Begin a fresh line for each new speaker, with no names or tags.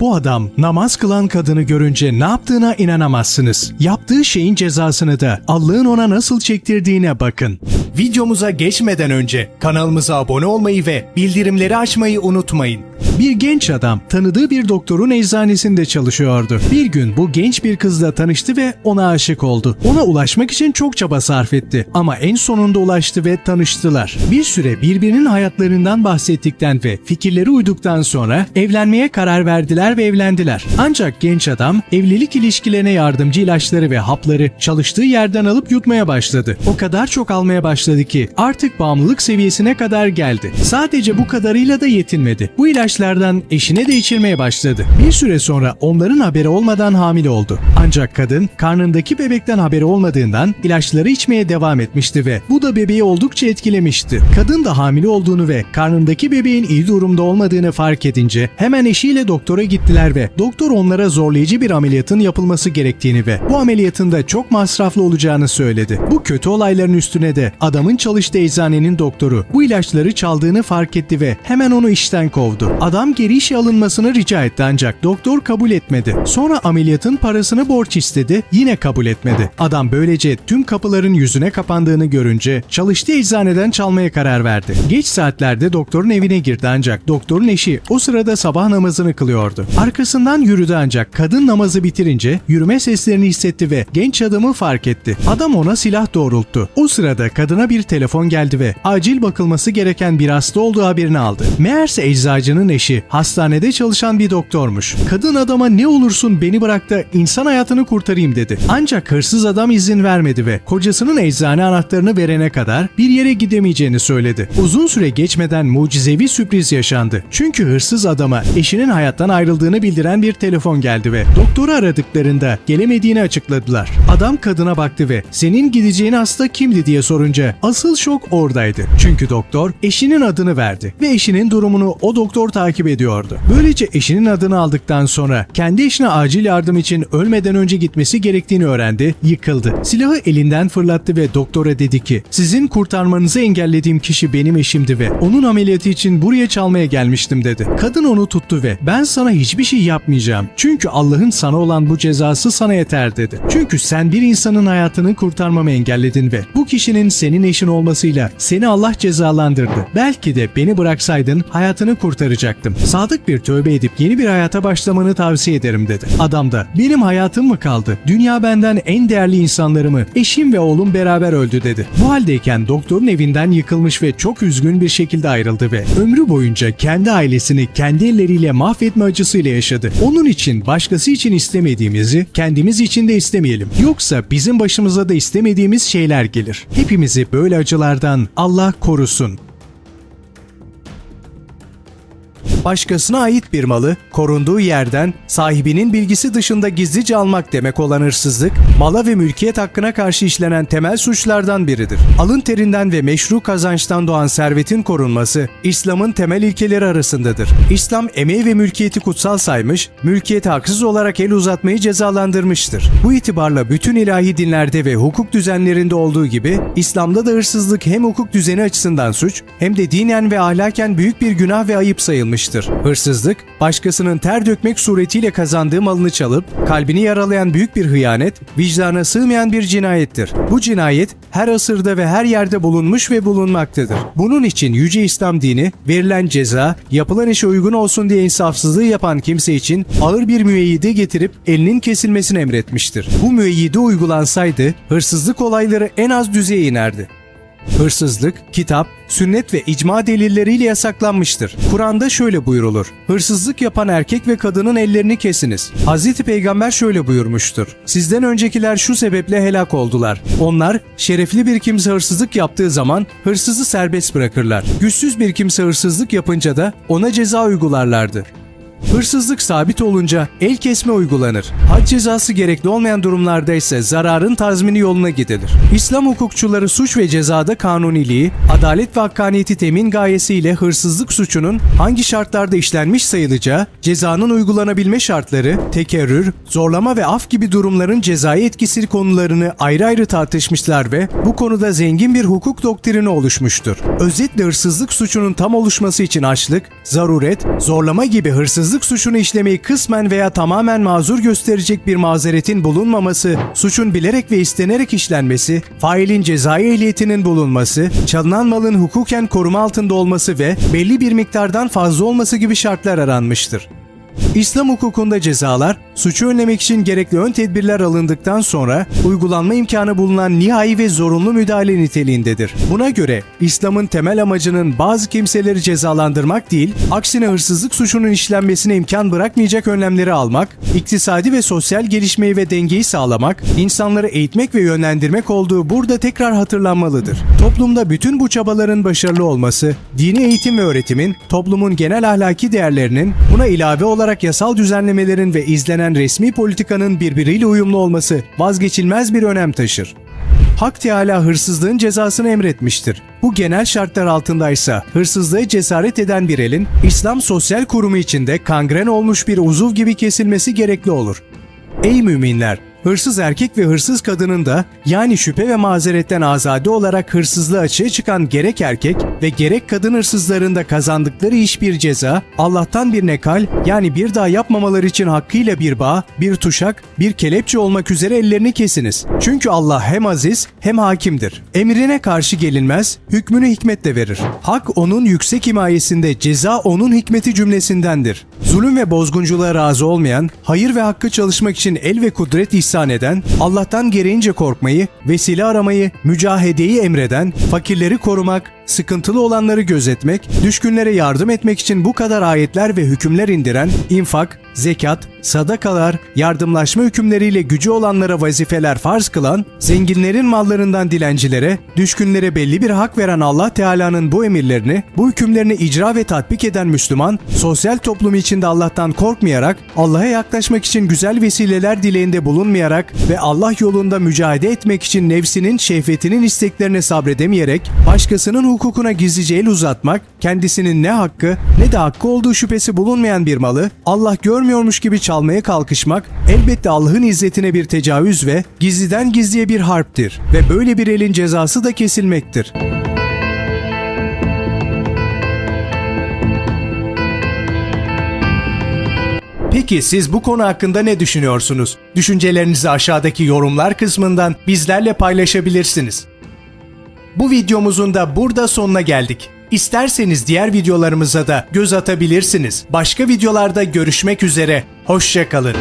Bu adam namaz kılan kadını görünce ne yaptığına inanamazsınız. Yaptığı şeyin cezasını da Allah'ın ona nasıl çektirdiğine bakın. Videomuza geçmeden önce kanalımıza abone olmayı ve bildirimleri açmayı unutmayın. Bir genç adam tanıdığı bir doktorun eczanesinde çalışıyordu. Bir gün bu genç bir kızla tanıştı ve ona aşık oldu. Ona ulaşmak için çok çaba sarf etti ama en sonunda ulaştı ve tanıştılar. Bir süre birbirinin hayatlarından bahsettikten ve fikirleri uyduktan sonra evlenmeye karar verdiler ve evlendiler. Ancak genç adam evlilik ilişkilerine yardımcı ilaçları ve hapları çalıştığı yerden alıp yutmaya başladı. O kadar çok almaya başladı ki artık bağımlılık seviyesine kadar geldi. Sadece bu kadarıyla da yetinmedi. Bu ilaçlardan eşine de içirmeye başladı. Bir süre sonra onların haberi olmadan hamile oldu. Ancak kadın karnındaki bebekten haberi olmadığından ilaçları içmeye devam etmişti ve bu da bebeği oldukça etkilemişti. Kadın da hamile olduğunu ve karnındaki bebeğin iyi durumda olmadığını fark edince hemen eşiyle doktora gittiler ve doktor onlara zorlayıcı bir ameliyatın yapılması gerektiğini ve bu ameliyatın da çok masraflı olacağını söyledi. Bu kötü olayların üstüne de adamın çalıştığı eczanenin doktoru bu ilaçları çaldığını fark etti ve hemen onu işten kovdu. Adam geri işe alınmasını rica etti ancak doktor kabul etmedi. Sonra ameliyatın parasını borç istedi yine kabul etmedi. Adam böylece tüm kapıların yüzüne kapandığını görünce çalıştığı eczaneden çalmaya karar verdi. Geç saatlerde doktorun evine girdi ancak doktorun eşi o sırada sabah namazını kılıyordu. Arkasından yürüdü ancak kadın namazı bitirince yürüme seslerini hissetti ve genç adamı fark etti. Adam ona silah doğrulttu. O sırada kadına bir telefon geldi ve acil bakılması gereken bir hasta olduğu haberini aldı. Meğerse eczacının eşi hastanede çalışan bir doktormuş. Kadın adama ne olursun beni bırak da insan hayatını kurtarayım dedi. Ancak hırsız adam izin vermedi ve kocasının eczane anahtarını verene kadar bir yere gidemeyeceğini söyledi. Uzun süre geçmeden mucizevi sürpriz yaşandı. Çünkü hırsız adama eşinin hayattan ayrıldığını bildiren bir telefon geldi ve doktoru aradıklarında gelemediğini açıkladılar. Adam kadına baktı ve senin gideceğin hasta kimdi diye sorunca asıl şok oradaydı. Çünkü doktor eşinin adını verdi ve eşinin durumunu o doktor takip ediyordu. Böylece eşinin adını aldıktan sonra kendi eşine acil yardım için ölmeden önce gitmesi gerektiğini öğrendi, yıkıldı. Silahı elinden fırlattı ve doktora dedi ki sizin kurtarmanızı engellediğim kişi benim eşimdi ve onun ameliyatı için buraya çalmaya gelmiştim dedi. Kadın onu tuttu ve ben sana hiçbir şey yapmayacağım. Çünkü Allah'ın sana olan bu cezası sana yeter dedi. Çünkü sen bir insanın hayatını kurtarmamı engelledin ve bu kişinin senin eşin olmasıyla seni Allah cezalandırdı. Belki de beni bıraksaydın hayatını kurtaracaktım. Sadık bir tövbe edip yeni bir hayata başlamanı tavsiye ederim dedi. Adam da benim hayatım mı kaldı? Dünya benden en değerli insanlarımı eşim ve oğlum beraber öldü dedi. Bu haldeyken doktorun evinden yıkılmış ve çok üzgün bir şekilde ayrıldı ve ömrü boyunca kendi ailesini kendi elleriyle mahvetme acısıyla yaşadı. Onun için başkası için istemediğimizi kendimiz için de istemeyelim. Yoksa bizim başımıza da istemediğimiz şeyler gelir. Hepimizi böyle acılardan Allah korusun. Başkasına ait bir malı korunduğu yerden sahibinin bilgisi dışında gizlice almak demek olan hırsızlık, mala ve mülkiyet hakkına karşı işlenen temel suçlardan biridir. Alın terinden ve meşru kazançtan doğan servetin korunması İslam'ın temel ilkeleri arasındadır. İslam emeği ve mülkiyeti kutsal saymış, mülkiyete haksız olarak el uzatmayı cezalandırmıştır. Bu itibarla bütün ilahi dinlerde ve hukuk düzenlerinde olduğu gibi İslam'da da hırsızlık hem hukuk düzeni açısından suç hem de dinen ve ahlaken büyük bir günah ve ayıp sayılmıştır. Hırsızlık, başkasının ter dökmek suretiyle kazandığı malını çalıp kalbini yaralayan büyük bir hıyanet, vicdana sığmayan bir cinayettir. Bu cinayet her asırda ve her yerde bulunmuş ve bulunmaktadır. Bunun için Yüce İslam dini verilen ceza yapılan işe uygun olsun diye insafsızlığı yapan kimse için ağır bir müeyyide getirip elinin kesilmesini emretmiştir. Bu müeyyide uygulansaydı hırsızlık olayları en az düzeye inerdi. Hırsızlık, kitap, sünnet ve icma delilleriyle yasaklanmıştır. Kur'an'da şöyle buyurulur. Hırsızlık yapan erkek ve kadının ellerini kesiniz. Hz. Peygamber şöyle buyurmuştur. Sizden öncekiler şu sebeple helak oldular. Onlar şerefli bir kimse hırsızlık yaptığı zaman hırsızı serbest bırakırlar. Güçsüz bir kimse hırsızlık yapınca da ona ceza uygularlardı. Hırsızlık sabit olunca el kesme uygulanır. Had cezası gerekli olmayan durumlarda ise zararın tazmini yoluna gidilir. İslam hukukçuları suç ve cezada kanuniliği, adalet ve hakkaniyeti temin gayesiyle hırsızlık suçunun hangi şartlarda işlenmiş sayılacağı, cezanın uygulanabilme şartları, tekerrür, zorlama ve af gibi durumların cezai etkisi konularını ayrı ayrı tartışmışlar ve bu konuda zengin bir hukuk doktrini oluşmuştur. Özetle hırsızlık suçunun tam oluşması için açlık, zaruret, zorlama gibi hırsızlık hırsızlık suçunu işlemeyi kısmen veya tamamen mazur gösterecek bir mazeretin bulunmaması, suçun bilerek ve istenerek işlenmesi, failin cezai ehliyetinin bulunması, çalınan malın hukuken koruma altında olması ve belli bir miktardan fazla olması gibi şartlar aranmıştır. İslam hukukunda cezalar, suçu önlemek için gerekli ön tedbirler alındıktan sonra uygulanma imkanı bulunan nihai ve zorunlu müdahale niteliğindedir. Buna göre İslam'ın temel amacının bazı kimseleri cezalandırmak değil, aksine hırsızlık suçunun işlenmesine imkan bırakmayacak önlemleri almak, iktisadi ve sosyal gelişmeyi ve dengeyi sağlamak, insanları eğitmek ve yönlendirmek olduğu burada tekrar hatırlanmalıdır. Toplumda bütün bu çabaların başarılı olması, dini eğitim ve öğretimin, toplumun genel ahlaki değerlerinin, buna ilave olarak yasal düzenlemelerin ve izlenen resmi politikanın birbiriyle uyumlu olması vazgeçilmez bir önem taşır. Hak Teala hırsızlığın cezasını emretmiştir. Bu genel şartlar altındaysa hırsızlığı cesaret eden bir elin İslam Sosyal Kurumu içinde kangren olmuş bir uzuv gibi kesilmesi gerekli olur. Ey müminler! Hırsız erkek ve hırsız kadının da yani şüphe ve mazeretten azade olarak hırsızlığı açığa çıkan gerek erkek ve gerek kadın hırsızların da kazandıkları iş bir ceza, Allah'tan bir nekal yani bir daha yapmamaları için hakkıyla bir bağ, bir tuşak, bir kelepçe olmak üzere ellerini kesiniz. Çünkü Allah hem aziz hem hakimdir. Emrine karşı gelinmez, hükmünü hikmetle verir. Hak onun yüksek himayesinde, ceza onun hikmeti cümlesindendir. Zulüm ve bozgunculuğa razı olmayan, hayır ve hakkı çalışmak için el ve kudret ihsan eden, Allah'tan gereğince korkmayı, vesile aramayı, mücahedeyi emreden, fakirleri korumak, sıkıntılı olanları gözetmek, düşkünlere yardım etmek için bu kadar ayetler ve hükümler indiren, infak, zekat, sadakalar, yardımlaşma hükümleriyle gücü olanlara vazifeler farz kılan, zenginlerin mallarından dilencilere, düşkünlere belli bir hak veren Allah Teala'nın bu emirlerini, bu hükümlerini icra ve tatbik eden Müslüman, sosyal toplum içinde Allah'tan korkmayarak, Allah'a yaklaşmak için güzel vesileler dileğinde bulunmayarak ve Allah yolunda mücadele etmek için nefsinin, şehvetinin isteklerine sabredemeyerek, başkasının hukukuna gizlice el uzatmak, kendisinin ne hakkı ne de hakkı olduğu şüphesi bulunmayan bir malı, Allah görmüyormuş gibi çalmaya kalkışmak, elbette Allah'ın izzetine bir tecavüz ve gizliden gizliye bir harptir ve böyle bir elin cezası da kesilmektir. Peki siz bu konu hakkında ne düşünüyorsunuz? Düşüncelerinizi aşağıdaki yorumlar kısmından bizlerle paylaşabilirsiniz. Bu videomuzun da burada sonuna geldik. İsterseniz diğer videolarımıza da göz atabilirsiniz. Başka videolarda görüşmek üzere. Hoşçakalın.